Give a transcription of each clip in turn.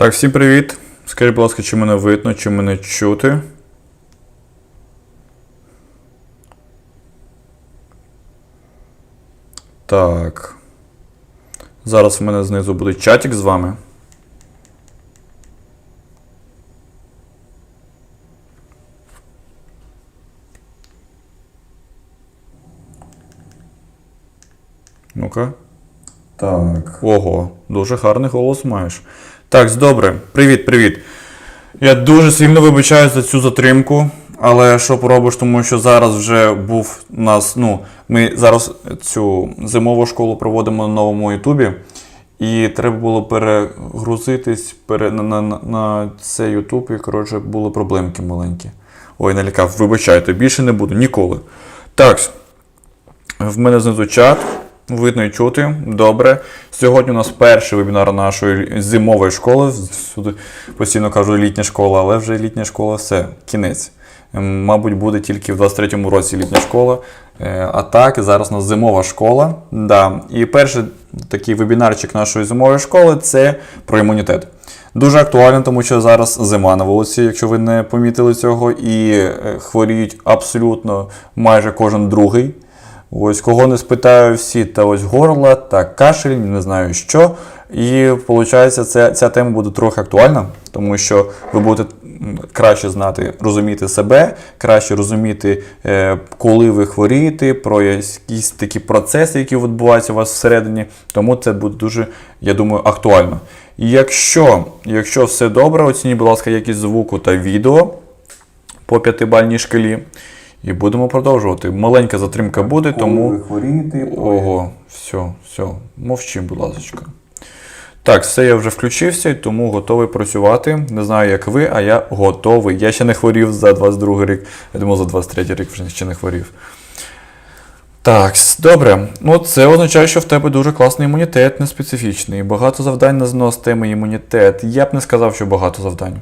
Так, всім привіт. Скажіть, будь ласка, чи мене видно, чи мене чути? Так. Зараз в мене знизу буде чатик з вами. Ну-ка. Так. Ого, дуже гарний голос маєш. Так, добре. Привіт, привіт. Я дуже сильно вибачаю за цю затримку, але що поробиш, тому що зараз вже був у нас. Ну, ми зараз цю зимову школу проводимо на новому Ютубі, і треба було перегрузитись пере, на, на, на, на цей Ютуб, і коротше були проблемки маленькі. Ой, налякав, вибачайте, більше не буду ніколи. Так, в мене знизу чат. Видно і чути. Добре. Сьогодні у нас перший вебінар нашої зимової школи. Сюди постійно кажу літня школа, але вже літня школа все, кінець. Ем, Мабуть, буде тільки в 23-му році літня школа. Е, А так, зараз у нас зимова школа. Да. І перший такий вебінарчик нашої зимової школи це про імунітет. Дуже актуально, тому що зараз зима на вулиці, якщо ви не помітили цього, і е, хворіють абсолютно майже кожен другий. Ось кого не спитаю всі, та ось горло, та кашель, не знаю що. І виходить, ця, ця тема буде трохи актуальна, тому що ви будете краще знати, розуміти себе, краще розуміти, е, коли ви хворієте, про якісь такі процеси, які відбуваються у вас всередині. Тому це буде дуже, я думаю, актуально. І Якщо, якщо все добре, оцініть, будь ласка, якість звуку та відео по п'ятибальній шкалі. І будемо продовжувати. Маленька затримка буде, тому. хворієте, Ого, все, все, мовчи, будь ласка. Так, все, я вже включився, тому готовий працювати. Не знаю, як ви, а я готовий. Я ще не хворів за 22 рік. Я думав, за 23 рік вже ще не хворів. Так, добре. Ну, це означає, що в тебе дуже класний імунітет, неспецифічний. Багато завдань на ЗНО з теми імунітет. Я б не сказав, що багато завдань.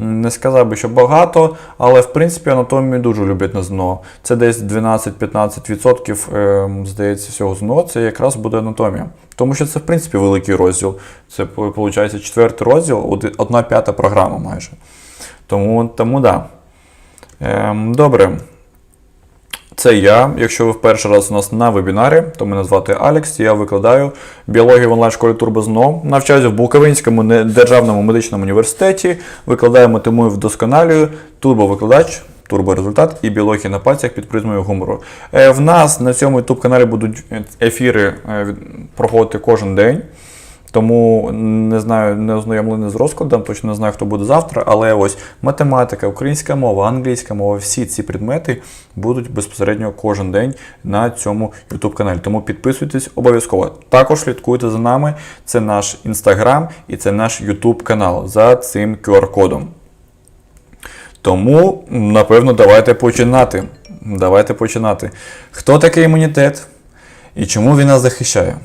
Не сказав би, що багато, але в принципі анатомію дуже люблять на ЗНО. Це десь 12-15%, е, здається, всього ЗНО, це якраз буде анатомія. Тому що це, в принципі, великий розділ. Це, виходить, четвертий розділ, одна п'ята програма майже. Тому, тому да. Ем, добре. Це я. Якщо ви в перший раз у нас на вебінарі, то мене звати Алекс, я викладаю біологію в онлайн-школі Турбозно. Навчаюся в Буковинському державному медичному університеті. Викладаю, мотивую, вдосконалюю. Турбовикладач, турборезультат і біологія на пальцях під призмою гумору. Е, В нас на цьому YouTube каналі будуть ефіри е, проходити кожен день. Тому не знаю, не ознайомлений з розкладом, точно не знаю, хто буде завтра, але ось математика, українська мова, англійська мова, всі ці предмети будуть безпосередньо кожен день на цьому YouTube каналі. Тому підписуйтесь обов'язково. Також слідкуйте за нами. Це наш інстаграм і це наш YouTube канал за цим QR-кодом. Тому, напевно, давайте починати. Давайте починати. Хто такий імунітет і чому він нас захищає?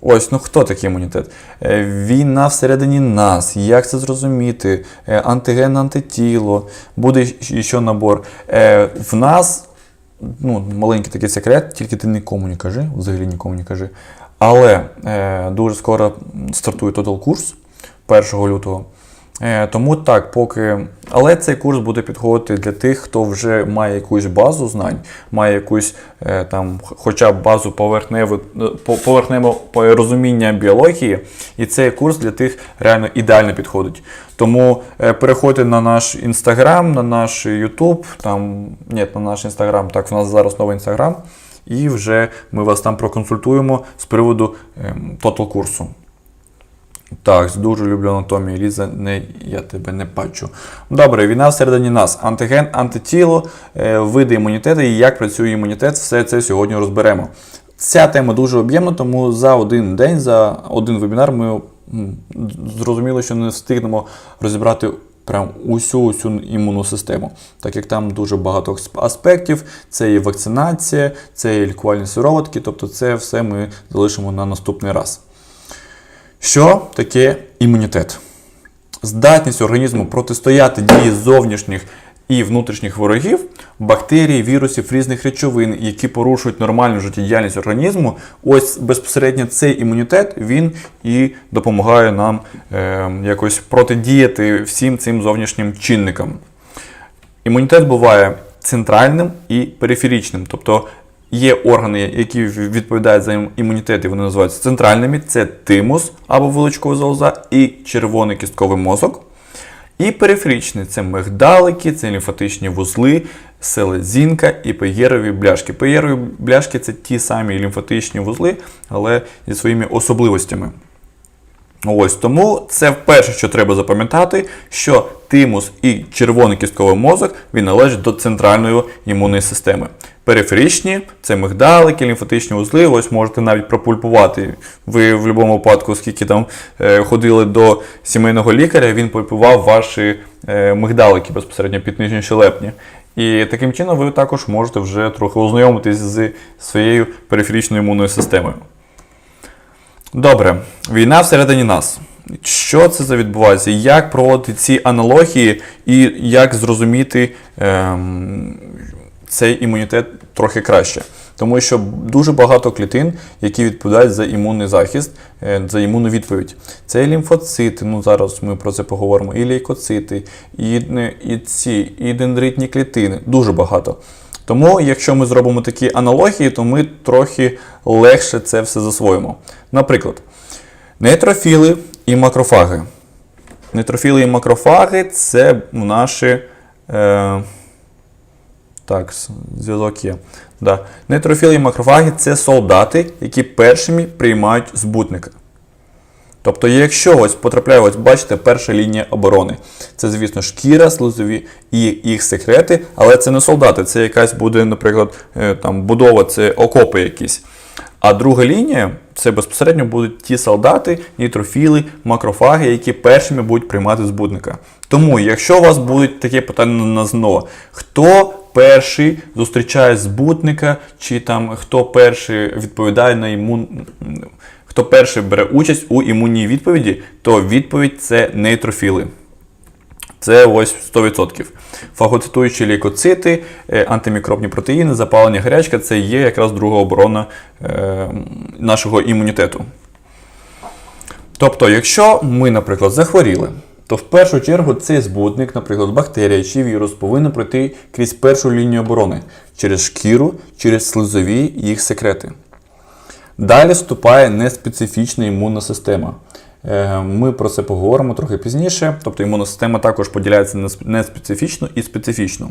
Ось, ну хто такий імунітет? Е, Війна всередині нас. Як це зрозуміти? Е, Антиген, антитіло, буде ще набор. Е, В нас, ну, маленький такий секрет, тільки ти нікому не кажи, взагалі нікому не кажи. Але дуже скоро стартує тотал курс 1 лютого. Е, Тому так, поки. Але цей курс буде підходити для тих, хто вже має якусь базу знань, має якусь е, там, хоча б базу поверхневу, е, розуміння біології. І цей курс для тих реально ідеально підходить. Тому переходьте на наш інстаграм, на наш Ютуб, там, ні, на наш інстаграм, так, у нас зараз новий інстаграм. І вже ми вас там проконсультуємо з приводу ем, тотал курсу. Так, дуже люблю анатомію. Ліза, не, я тебе не бачу. Добре, війна всередині нас. Антиген, антитіло, е, види імунітету і як працює імунітет, все це сьогодні розберемо. Ця тема дуже об'ємна, тому за один день, за один вебінар ми зрозуміли, що не встигнемо розібрати прям усю усю імунну систему, так як там дуже багато аспектів, це і вакцинація, це і лікувальні сироватки, тобто це все ми залишимо на наступний раз. Що таке імунітет? Здатність організму протистояти дії зовнішніх і внутрішніх ворогів, бактерій, вірусів, різних речовин, які порушують нормальну життєдіяльність організму, ось безпосередньо цей імунітет він і допомагає нам е, якось протидіяти всім цим зовнішнім чинникам. Імунітет буває центральним і периферичним. Тобто є органи, які відповідають за імунітет, і вони називаються центральними. Це тимус або вилочкова залоза і червоний кістковий мозок. І периферичний це мигдалики, це лімфатичні вузли, селезінка і пеєрові бляшки. Пеєрові бляшки це ті самі лімфатичні вузли, але зі своїми особливостями. Ось тому це вперше, що треба запам'ятати, що тимус і червоний кістковий мозок він належить до центральної імунної системи. Периферичні це мигдалики, лімфатичні вузли. Ось можете навіть пропульпувати. Ви в будь-якому випадку, скільки там е, ходили до сімейного лікаря, він пульпував ваші е, мигдалики безпосередньо під нижні щелепні. І таким чином ви також можете вже трохи ознайомитись з своєю периферичною імунною системою. Добре, війна всередині нас. Що це за відбувається? Як проводити ці аналогії і як зрозуміти ем, цей імунітет трохи краще? Тому що дуже багато клітин, які відповідають за імунний захист, е, за імунну відповідь. Це і лімфоцити, ну зараз ми про це поговоримо, і лейкоцити, і, і ці, і дендритні клітини. Дуже багато. Тому, якщо ми зробимо такі аналогії, то ми трохи легше це все засвоїмо. Наприклад, нейтрофіли і макрофаги. Нейтрофіли і макрофаги це наші. Е, так, зв'язок є. Да. Нейтрофіли і макрофаги це солдати, які першими приймають збутника. Тобто, якщо ось потрапляє, ось бачите, перша лінія оборони. Це, звісно, шкіра, слизові і їх секрети, але це не солдати, це якась буде, наприклад, е, там будова, це окопи якісь. А друга лінія це безпосередньо будуть ті солдати, нітрофіли, макрофаги, які першими будуть приймати збудника. Тому, якщо у вас будуть такі питання на ЗНО, хто перший зустрічає збутника, чи там хто перший відповідає на імун. Хто перший бере участь у імунній відповіді, то відповідь це нейтрофіли. Це ось 100%. Фагоцитуючі лейкоцити, е, антимікробні протеїни, запалення гарячка це є якраз друга оборона е, нашого імунітету. Тобто, якщо ми, наприклад, захворіли, то в першу чергу цей збутник, наприклад, бактерія чи вірус, повинен пройти крізь першу лінію оборони через шкіру, через слизові їх секрети. Далі вступає неспецифічна імунна система. Е, ми про це поговоримо трохи пізніше. Тобто імунна система також поділяється на неспецифічну і специфічну.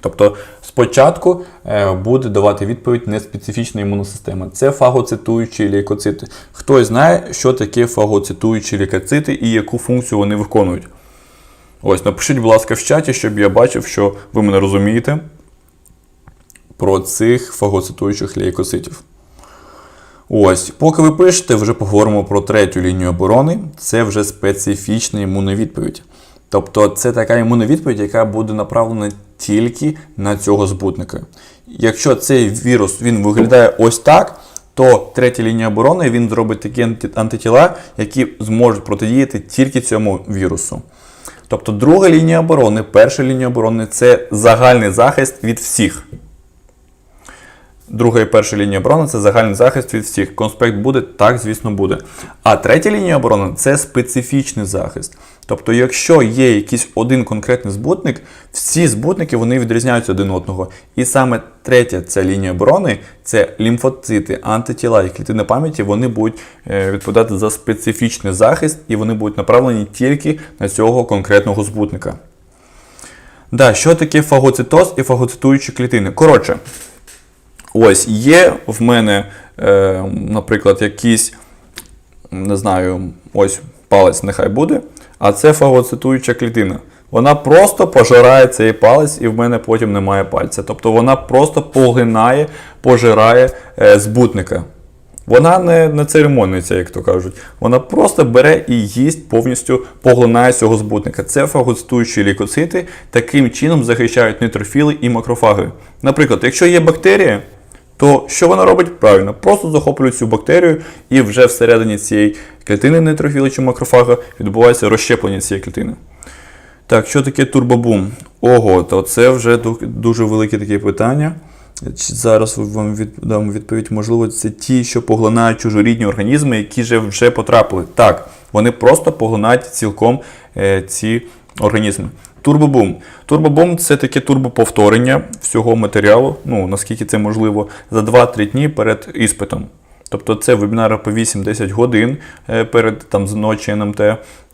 Тобто спочатку е, буде давати відповідь неспецифічна імунна система. Це фагоцитуючі лейкоцити. Хтось знає, що таке фагоцитуючі лейкоцити і яку функцію вони виконують. Ось, напишіть, будь ласка, в чаті, щоб я бачив, що ви мене розумієте про цих фагоцитуючих лейкоцитів. Ось, поки ви пишете, вже поговоримо про третю лінію оборони. Це вже специфічна імунна відповідь. Тобто це така імунна відповідь, яка буде направлена тільки на цього збутника. Якщо цей вірус він виглядає ось так, то третя лінія оборони він зробить такі антитіла, які зможуть протидіяти тільки цьому вірусу. Тобто друга лінія оборони, перша лінія оборони це загальний захист від всіх. Друга і перша лінія оборони це загальний захист від всіх. Конспект буде, так, звісно, буде. А третя лінія оборони це специфічний захист. Тобто, якщо є якийсь один конкретний збутник, всі збутники вони відрізняються один одного. І саме третя ця лінія оборони це лімфоцити, антитіла і клітини пам'яті, вони будуть е, відповідати за специфічний захист, і вони будуть направлені тільки на цього конкретного збутника. Да, що таке фагоцитоз і фагоцитуючі клітини? Коротше. Ось є в мене, е, наприклад, якийсь, не знаю, ось палець нехай буде, а це фагоцитуюча клітина. Вона просто пожирає цей палець, і в мене потім немає пальця. Тобто вона просто поглинає, пожирає е, збутника. Вона не не церемониться, як то кажуть. Вона просто бере і їсть повністю поглинає цього збутника. Це фагоцитуючі лікоцити, таким чином захищають нейтрофіли і макрофаги. Наприклад, якщо є бактерія, то що вона робить? Правильно, просто захоплює цю бактерію, і вже всередині цієї клітини нейтрофіли чи макрофага відбувається розщеплення цієї клітини. Так, що таке турбобум? Ого, то це вже дуже велике таке питання. Зараз вам дам відповідь. Можливо, це ті, що поглинають чужорідні організми, які же вже потрапили. Так, вони просто поглинають цілком е, ці організми. Турбобум. Турбобум це таке турбоповторення всього матеріалу, ну наскільки це можливо, за 2-3 дні перед іспитом. Тобто це вебінари по 8-10 годин е, перед там з ночі НМТ,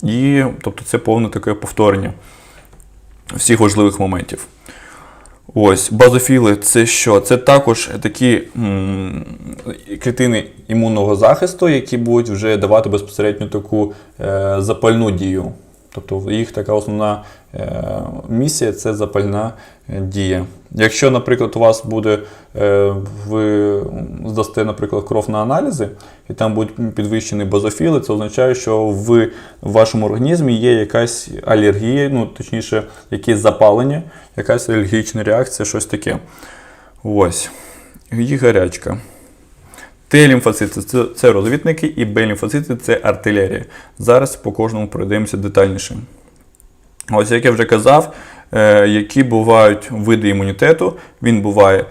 і тобто це повне таке повторення всіх важливих моментів. Ось, базофіли це що? Це також такі м, клітини імунного захисту, які будуть вже давати безпосередньо таку е, запальну дію. Тобто їх така основна місія це запальна е, дія. Якщо, наприклад, у вас буде, е, ви здасте, наприклад, кров на аналізи, і там будуть підвищені базофіли, це означає, що в вашому організмі є якась алергія, ну точніше, якесь запалення, якась алергічна реакція, щось таке. Ось. І гарячка. Т-лімфоцити це розвідники, і Б-лімфоцити це артилерія. Зараз по кожному пройдемося детальніше. Ось, як я вже казав, е, які бувають види імунітету, він буває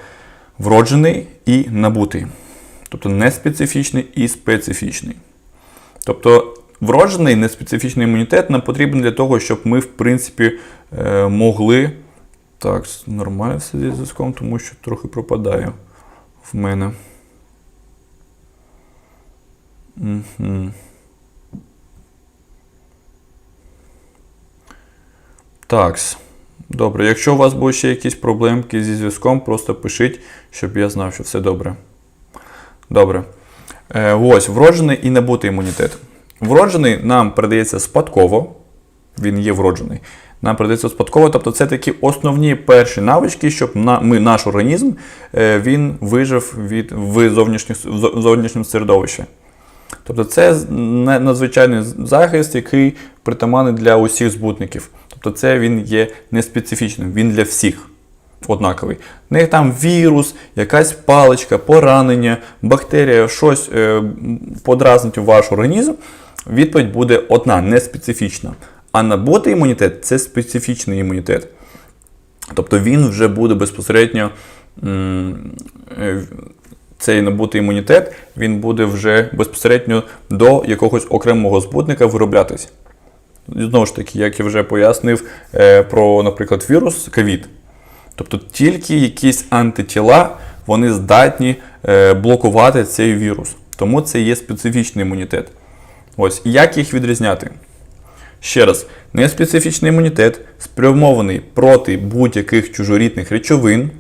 вроджений і набутий. Тобто неспецифічний і специфічний. Тобто вроджений неспецифічний імунітет нам потрібен для того, щоб ми, в принципі, е, могли. Так, нормально все зі зв'язком, тому що трохи пропадає в мене. Угу. Такс. Добре, якщо у вас будуть ще якісь проблемки зі зв'язком, просто пишіть, щоб я знав, що все добре. Добре. Е, ось, вроджений і набутий імунітет. Вроджений нам передається спадково. Він є вроджений. Нам передається спадково, тобто це такі основні перші навички, щоб на, ми, наш організм е, він вижив від, в зовнішньому середовищі. Тобто це надзвичайний захист, який притаманний для усіх збутників. Тобто це він є неспецифічним, він для всіх однаковий. Не там вірус, якась паличка, поранення, бактерія, щось е, подразнить у ваш організм. Відповідь буде одна, неспецифічна. А набутий імунітет це специфічний імунітет. Тобто він вже буде безпосередньо е, цей набутий імунітет, він буде вже безпосередньо до якогось окремого збутника вироблятись. Знову ж таки, як я вже пояснив е, про, наприклад, вірус ковід. Тобто тільки якісь антитіла вони здатні е, блокувати цей вірус. Тому це є специфічний імунітет. Ось, як їх відрізняти? Ще раз, неспецифічний імунітет спрямований проти будь-яких чужорідних речовин,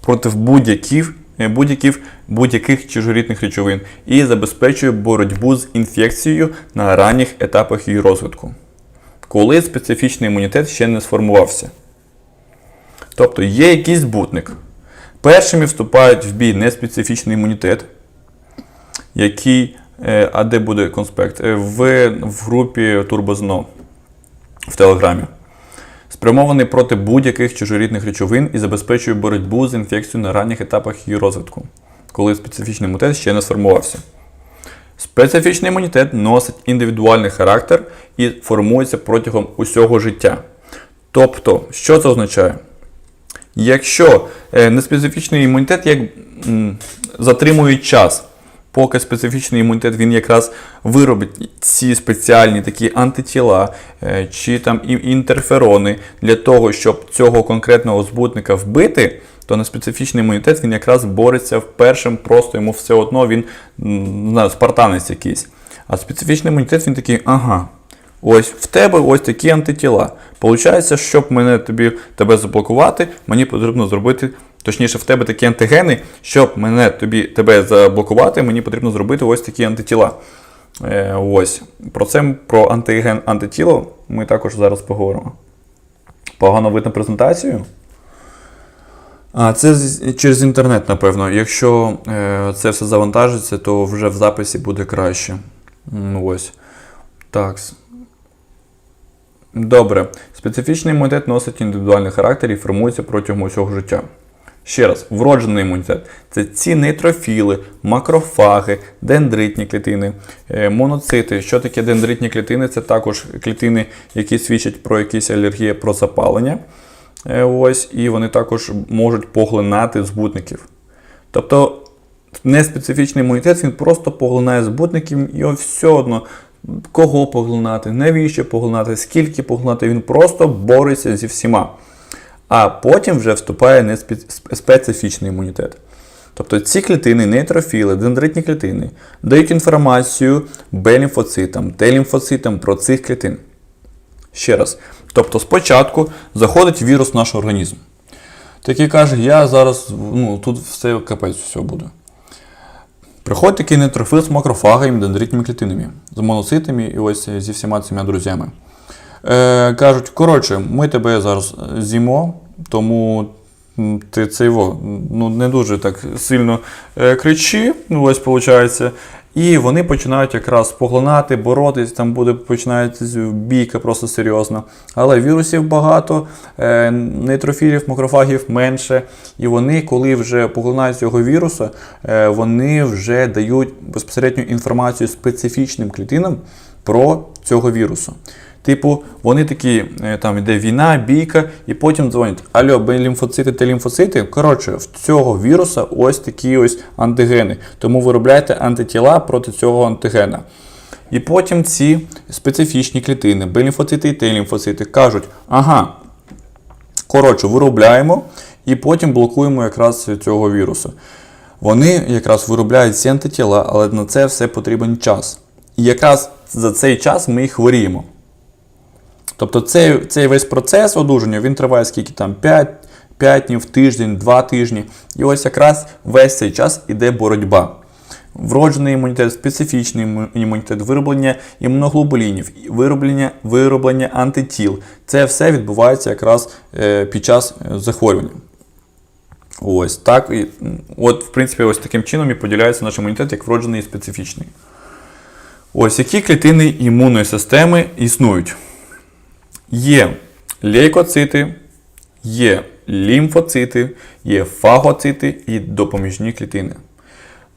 проти будь-яких, будь-яких, будь-яких чужорідних речовин і забезпечує боротьбу з інфекцією на ранніх етапах її розвитку, коли специфічний імунітет ще не сформувався. Тобто є якийсь збутник. Першими вступають в бій неспецифічний імунітет, який, е, а де буде конспект? Е, В, в групі Турбозно в Телеграмі. Спрямований проти будь-яких чужорідних речовин і забезпечує боротьбу з інфекцією на ранніх етапах її розвитку, коли специфічний імунітет ще не сформувався. Специфічний імунітет носить індивідуальний характер і формується протягом усього життя. Тобто, що це означає? Якщо е, неспецифічний імунітет як затримує час, поки специфічний імунітет він якраз виробить ці спеціальні такі антитіла е, чи там інтерферони для того, щоб цього конкретного збутника вбити, то неспецифічний імунітет він якраз бореться першим, просто йому все одно він знаю, спартанець якийсь. А специфічний імунітет він такий, ага, Ось в тебе ось такі антитіла. Получається, щоб мене тобі тебе заблокувати, мені потрібно зробити, точніше, в тебе такі антигени, щоб мене тобі тебе заблокувати, мені потрібно зробити ось такі антитіла. Е, ось. Про це про антиген антитіло ми також зараз поговоримо. Погано видно презентацію. А, це через інтернет, напевно. Якщо е, це все завантажиться, то вже в записі буде краще. Ось. Так. Добре. Специфічний імунітет носить індивідуальний характер і формується протягом усього життя. Ще раз, вроджений імунітет це ці нейтрофіли, макрофаги, дендритні клітини, е, моноцити. Що таке дендритні клітини? Це також клітини, які свідчать про якісь алергії, про запалення. Е, Ось, і вони також можуть поглинати збутників. Тобто неспецифічний імунітет він просто поглинає збутників і все одно. Кого поглинати, навіщо поглинати, скільки поглинати, він просто бореться зі всіма. А потім вже вступає неспецифічний імунітет. Тобто ці клітини, нейтрофіли, дендритні клітини дають інформацію Б-лімфоцитам, Т-лімфоцитам про цих клітин. Ще раз. Тобто спочатку заходить вірус в наш організм. Такий каже, я зараз ну, тут все капець все буде. Приходить такий нейтрофіл з макрофагами, дендритними клітинами, з моноцитами і ось зі всіма цими друзями. Е, кажуть, коротше, ми тебе зараз з'їмо, тому ти його ну, не дуже так сильно е, кричи, ну ось виходить. І вони починають якраз поглинати, боротись, там буде починається бійка просто серйозна. Але вірусів багато, е, нейтрофілів, макрофагів менше. І вони, коли вже поглинають цього віруса, е, вони вже дають безпосередню інформацію специфічним клітинам про цього вірусу. Типу, вони такі, е, там йде війна, бійка, і потім дзвонять: Алло, Б лімфоцити та лімфоцити. Коротше, в цього віруса ось такі ось антигени. Тому виробляйте антитіла проти цього антигена. І потім ці специфічні клітини, Б лімфоцити і Т лімфоцити кажуть, ага, коротше, виробляємо і потім блокуємо якраз цього вірусу. Вони якраз виробляють ці антитіла, але на це все потрібен час. І якраз за цей час ми і хворіємо. Тобто цей цей весь процес одужання він триває скільки там 5, 5 днів, тиждень, 2 тижні. І ось якраз весь цей час іде боротьба. Вроджений імунітет, специфічний імунітет, вироблення імуноглобулінів, вироблення вироблення антитіл. Це все відбувається якраз е, під час захворювання. Ось так. І, От, в принципі, ось таким чином і поділяється наш імунітет як вроджений і специфічний. Ось які клітини імунної системи існують. Є лейкоцити, є лімфоцити, є фагоцити і допоміжні клітини.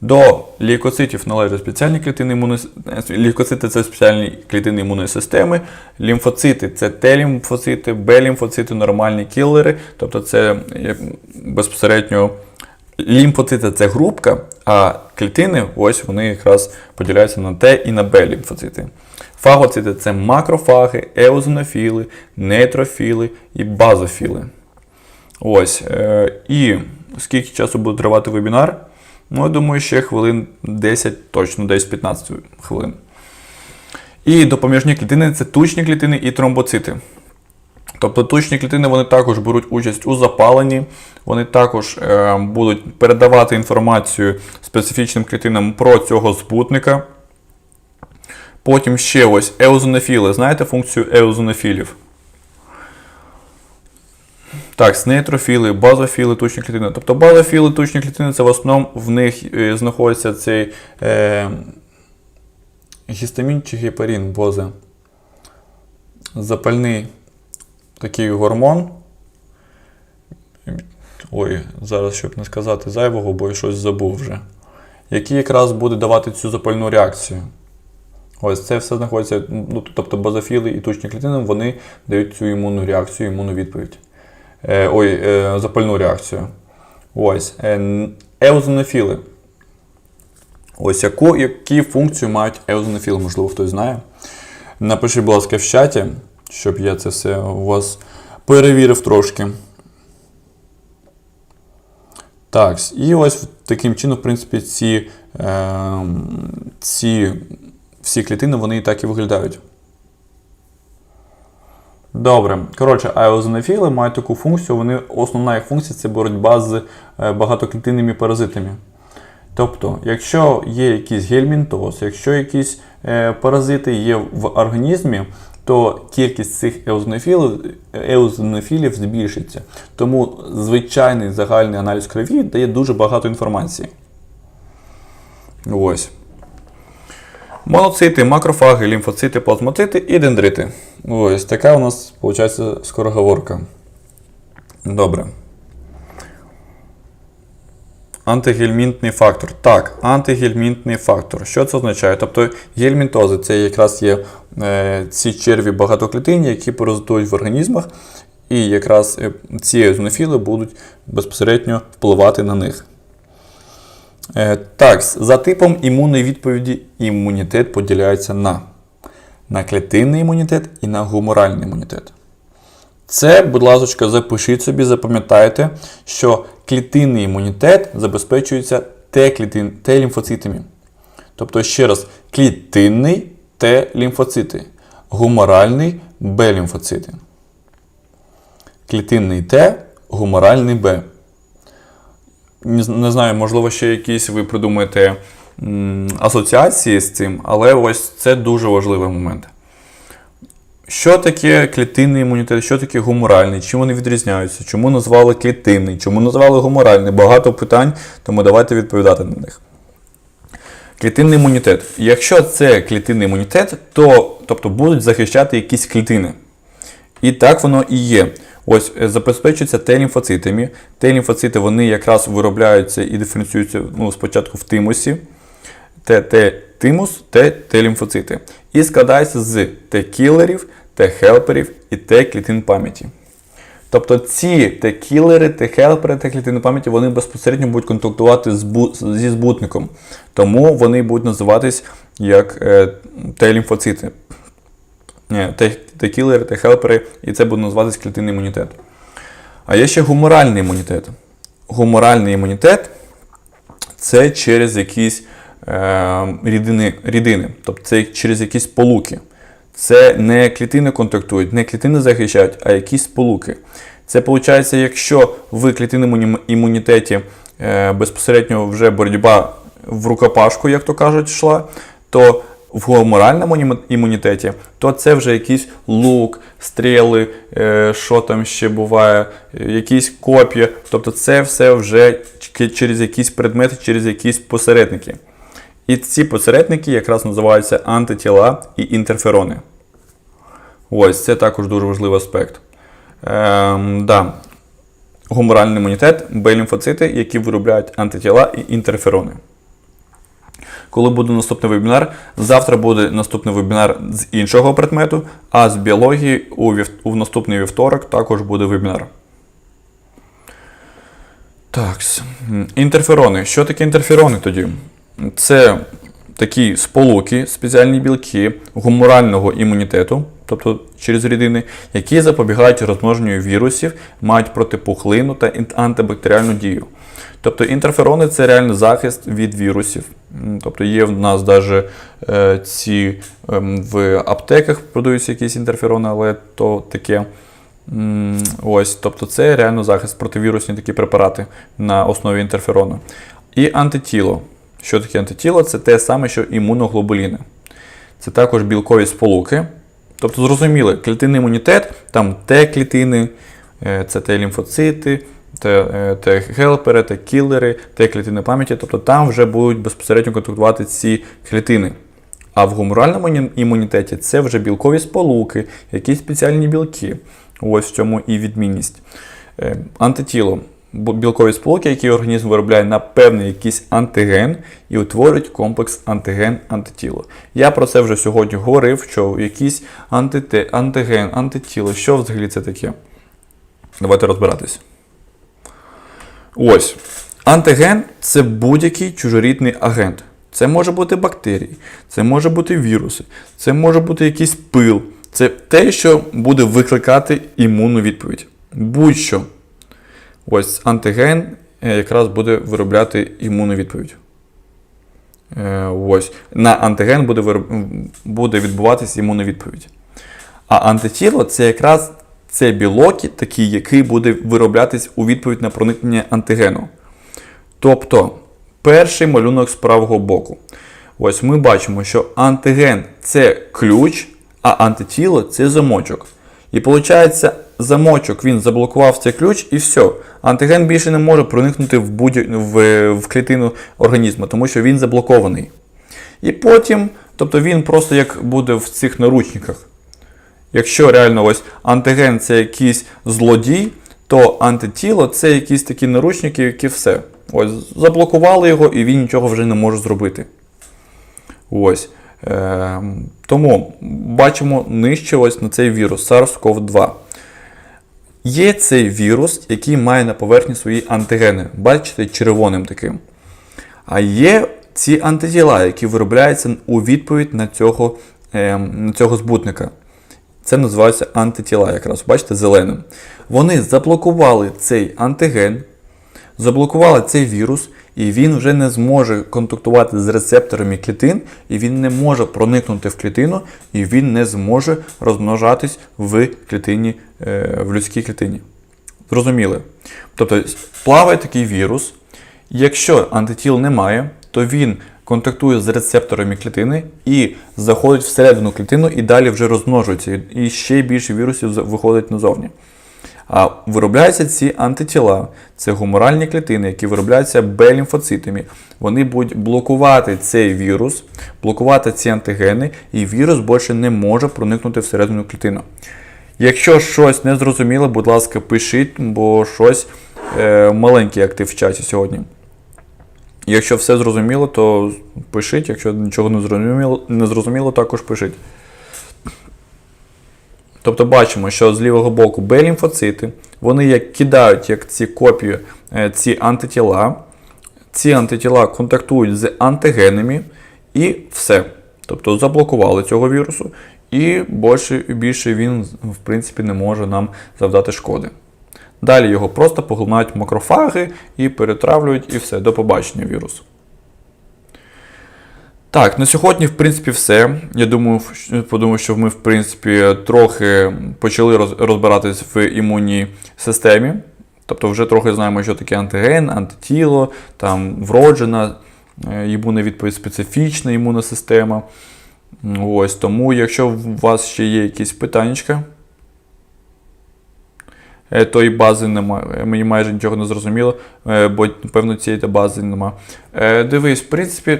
До лейкоцитів належать спеціальні клітини імунної лейкоцити це спеціальні клітини імунної системи. Лімфоцити це Т-лімфоцити, Б-лімфоцити, нормальні кілери. Тобто це безпосередньо лімфоцити це групка, а клітини ось вони якраз поділяються на Т і на Б-лімфоцити. Фагоцити це макрофаги, еозинофіли, нейтрофіли і базофіли. Ось. Е, і скільки часу буде тривати вебінар? Ну, я думаю, ще хвилин 10, точно, десь 15 хвилин. І допоміжні клітини це тучні клітини і тромбоцити. Тобто тучні клітини вони також беруть участь у запаленні, вони також е, будуть передавати інформацію специфічним клітинам про цього збутника. Потім ще ось еозонофіли. Знаєте функцію еозонофілів? Так, нейтрофіли, базофіли, тучні клітини. Тобто базофіли, тучні клітини це в основному в них е, знаходиться цей е, гістамін чи гепарин, бозе. Запальний такий гормон. Ой, зараз щоб не сказати зайвого, бо я щось забув вже. Який якраз буде давати цю запальну реакцію. Ось це все знаходиться, ну, тобто базофіли і тучні клітини, вони дають цю імунну реакцію, імунну відповідь. Е, Ой, е, запальну реакцію. Ось. Е, еозонофіли. Ось яку, які функцію мають еозонофіли, можливо, хтось знає. Напишіть, будь ласка, в чаті, щоб я це все у вас перевірив трошки. Так, і ось таким чином, в принципі, ці, е, ці всі клітини вони і так і виглядають. Добре. Коротше, аеозонофіли мають таку функцію, вони, основна їх функція це боротьба з е, багатоклітинними паразитами. Тобто, якщо є якийсь гельмінтоз, якщо якісь е, паразити є в організмі, то кількість цих еозонофілів, еозонофілів збільшиться. Тому звичайний загальний аналіз крові дає дуже багато інформації. Ось. Моноцити, макрофаги, лімфоцити, плазмоцити і дендрити. Ось така у нас, виходить, скороговорка. Добре. Антигельмінтний фактор. Так, антигельмінтний фактор. Що це означає? Тобто гельмінтози це якраз є е, ці черві багатоклітинні, які паразитують в організмах, і якраз е, ці езонофіли будуть безпосередньо впливати на них. Е, так, за типом імунної відповіді імунітет поділяється на, на клітинний імунітет і на гуморальний імунітет. Це, будь ласка, запишіть собі, запам'ятайте, що клітинний імунітет забезпечується Т-лімфоцитами. Тобто, ще раз, клітинний Т-лімфоцити, гуморальний Б-лімфоцити. Клітинний Т, гуморальний Б. Не, знаю, можливо, ще якісь ви придумаєте асоціації з цим, але ось це дуже важливий момент. Що таке клітинний імунітет, що таке гуморальний, чим вони відрізняються, чому назвали клітинний, чому назвали гуморальний? Багато питань, тому давайте відповідати на них. Клітинний імунітет. Якщо це клітинний імунітет, то тобто, будуть захищати якісь клітини. І так воно і є. Ось е, забезпечується Т-лімфоцитами. Т-лімфоцити вони якраз виробляються і диференціюються ну, спочатку в тимусі. Т-Т-тимус, Т-Т-лімфоцити. І складається з Т-кілерів, Т-хелперів і Т-клітин пам'яті. Тобто ці Т-кілери, Т-хелпери, Т-клітини пам'яті вони безпосередньо будуть контактувати зі збутником. Тому вони будуть називатись як е, Т-лімфоцити. Т-кілери, Т-хелпери, і це буде називатись клітинний імунітет. А є ще гуморальний імунітет. Гуморальний імунітет це через якісь е, рідини, рідини, тобто це через якісь сполуки. Це не клітини контактують, не клітини захищають, а якісь сполуки. Це виходить, якщо в клітинному імунітеті е, безпосередньо вже боротьба в рукопашку, як то кажуть, йшла, то в гуморальному імунітеті, то це вже якийсь лук, стріли, е, що там ще буває, якісь коп'я. Тобто це все вже через якісь предмети, через якісь посередники. І ці посередники якраз називаються антитіла і інтерферони. Ось це також дуже важливий аспект. Ем, да. Гуморальний імунітет, Б-лімфоцити, які виробляють антитіла і інтерферони. Коли буде наступний вебінар, завтра буде наступний вебінар з іншого предмету, а з біології у, вів... у наступний вівторок також буде вебінар. Так. Інтерферони. Що таке інтерферони тоді? Це такі сполуки, спеціальні білки гуморального імунітету, тобто через рідини, які запобігають розмноженню вірусів, мають протипухлинну та антибактеріальну дію. Тобто інтерферони це реальний захист від вірусів. Тобто є в нас навіть е, ці ем, в аптеках продаються якісь інтерферони, але то таке. Ось, тобто це реально захист противірусні такі препарати на основі інтерферону. І антитіло. Що таке антитіло? Це те саме, що імуноглобуліни. Це також білкові сполуки. Тобто, зрозуміли, клітинний імунітет, там Т-клітини, е, це Т-лімфоцити, Т- Т-хелпери, Т-кілери, Т-клітини пам'яті. Тобто там вже будуть безпосередньо контактувати ці клітини. А в гуморальному імунітеті це вже білкові сполуки, якісь спеціальні білки. Ось в цьому і відмінність. Е, Антитіло. Білкові сполуки, які організм виробляє на певний якийсь антиген і утворюють комплекс антиген-антитіло. Я про це вже сьогодні говорив, що якийсь антиген, антитіло, що взагалі це таке? Давайте розбиратись. Ось. Антиген це будь-який чужорідний агент. Це може бути бактерії, це може бути віруси, це може бути якийсь пил. Це те, що буде викликати імунну відповідь. Будь-що. Ось антиген е, якраз буде виробляти імунну відповідь. Е, Ось. На антиген буде, вироб- буде відбуватися імунна відповідь. А антитіло це якраз це білок, такий, який буде вироблятись у відповідь на проникнення антигену. Тобто, перший малюнок з правого боку. Ось ми бачимо, що антиген це ключ, а антитіло це замочок. І виходить, замочок він заблокував цей ключ, і все. Антиген більше не може проникнути в, будь... в... в клітину організму, тому що він заблокований. І потім, тобто він просто як буде в цих наручниках. Якщо реально ось антиген це якийсь злодій, то антитіло це якісь такі наручники, які все. Ось, заблокували його, і він нічого вже не може зробити. Ось. Е, тому бачимо нижче ось на цей вірус SARS-CoV-2. Є цей вірус, який має на поверхні свої антигени. Бачите, червоним таким. А є ці антитіла, які виробляються у відповідь на цього, е, на цього збутника. Це називається антитіла, якраз, бачите, зеленим. Вони заблокували цей антиген, заблокували цей вірус, і він вже не зможе контактувати з рецепторами клітин, і він не може проникнути в клітину, і він не зможе розмножатись в клітині, е, в людській клітині. Зрозуміли? Тобто плаває такий вірус. Якщо антитіл немає, то він контактує з рецепторами клітини і заходить всередину клітину і далі вже розмножується. І ще більше вірусів виходить назовні. А виробляються ці антитіла, це гуморальні клітини, які виробляються Б-лімфоцитами. Вони будуть блокувати цей вірус, блокувати ці антигени, і вірус більше не може проникнути всередину клітину. Якщо щось не зрозуміло, будь ласка, пишіть, бо щось е, маленький актив в чаті сьогодні. Якщо все зрозуміло, то пишіть. Якщо нічого не зрозуміло, не зрозуміло також пишіть. Тобто бачимо, що з лівого боку Б-лімфоцити, вони як кидають як ці копії, е, ці антитіла. Ці антитіла контактують з антигенами і все. Тобто заблокували цього вірусу, і більше, більше він, в принципі, не може нам завдати шкоди. Далі його просто поглинають макрофаги і перетравлюють, і все. До побачення вірусу. Так, на сьогодні, в принципі, все. Я думаю, подумав, що ми, в принципі, трохи почали розбиратись в імунній системі. Тобто вже трохи знаємо, що таке антиген, антитіло, там вроджена е, імунна відповідь, специфічна імунна система. Ось, тому, якщо у вас ще є якісь питання, тої бази немає. Мені майже нічого не зрозуміло, е, бо, напевно, цієї бази немає. Е, Дивись, в принципі,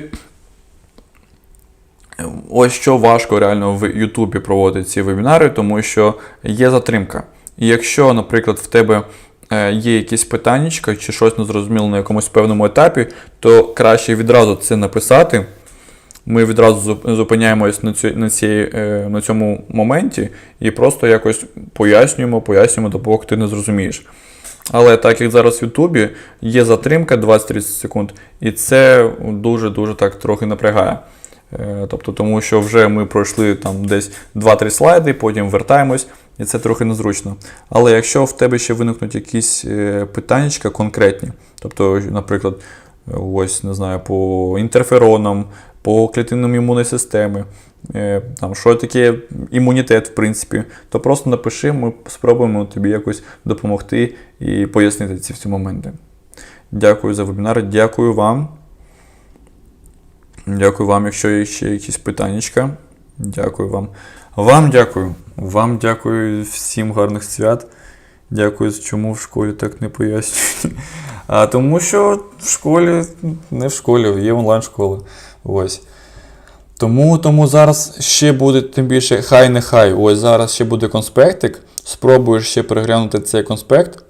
Ось що важко реально в Ютубі проводити ці вебінари, тому що є затримка. І якщо, наприклад, в тебе е, є якісь питання чи щось незрозуміло на якомусь певному етапі, то краще відразу це написати. Ми відразу зупиняємось на, цю, на, цій, е, на цьому моменті і просто якось пояснюємо, пояснюємо, допоки ти не зрозумієш. Але так як зараз в Ютубі є затримка 20-30 секунд, і це дуже-дуже так трохи напрягає. Е, Тобто, тому що вже ми пройшли там десь 2-3 слайди, потім вертаємось, і це трохи незручно. Але якщо в тебе ще виникнуть якісь е, питаннячка конкретні, тобто, наприклад, ось не знаю, по інтерферонам, по клітинам імунної системи, е, там, що таке імунітет, в принципі, то просто напиши, ми спробуємо тобі якось допомогти і пояснити ці всі моменти. Дякую за вебінар, дякую вам. Дякую вам, якщо є ще якісь питаннячка. Дякую вам. Вам дякую. Вам дякую всім гарних свят. Дякую, чому в школі так не пояснюють. А тому що в школі, не в школі, є онлайн-школа. Ось. Тому, тому зараз ще буде, тим більше, хай не хай. Ось зараз ще буде конспектик. Спробуєш ще переглянути цей конспект.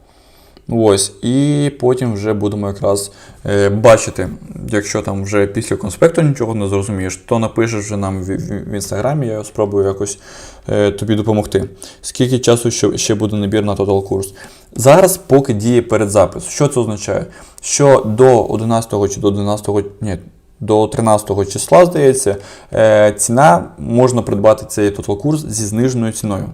Ось, і потім вже будемо якраз е, бачити, якщо там вже після конспекту нічого не зрозумієш, то напишеш вже нам в, в, в інстаграмі, я спробую якось е, тобі допомогти. Скільки часу ще, ще буде набір на Total курс? Зараз поки діє передзапис. Що це означає? Що до 11 чи до 12, ні, до 13 числа, здається, е, ціна можна придбати цей Total курс зі зниженою ціною.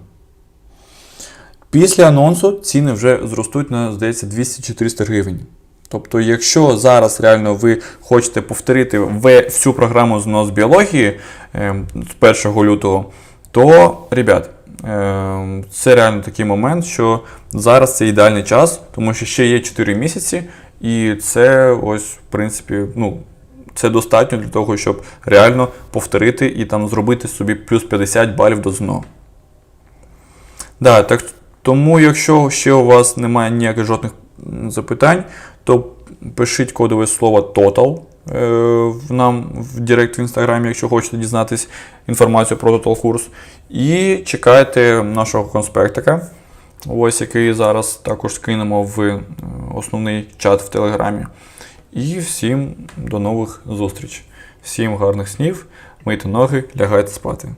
Після анонсу ціни вже зростуть на, здається, 200-400 гривень. Тобто, якщо зараз реально ви хочете повторити всю програму з біології е, з 1 лютого, то, ребят, е, це реально такий момент, що зараз це ідеальний час, тому що ще є 4 місяці, і це ось, в принципі, ну, це достатньо для того, щоб реально повторити і там зробити собі плюс 50 балів до ЗНО. Да, так, тому, якщо ще у вас немає ніяких жодних запитань, то пишіть кодове слово TOTAL е, в нам в Директ в інстаграмі, якщо хочете дізнатись інформацію про Total курс. І чекайте нашого конспектика. ось який зараз також скинемо в е, основний чат в Телеграмі. І всім до нових зустріч. Всім гарних снів, мийте ноги, лягайте спати.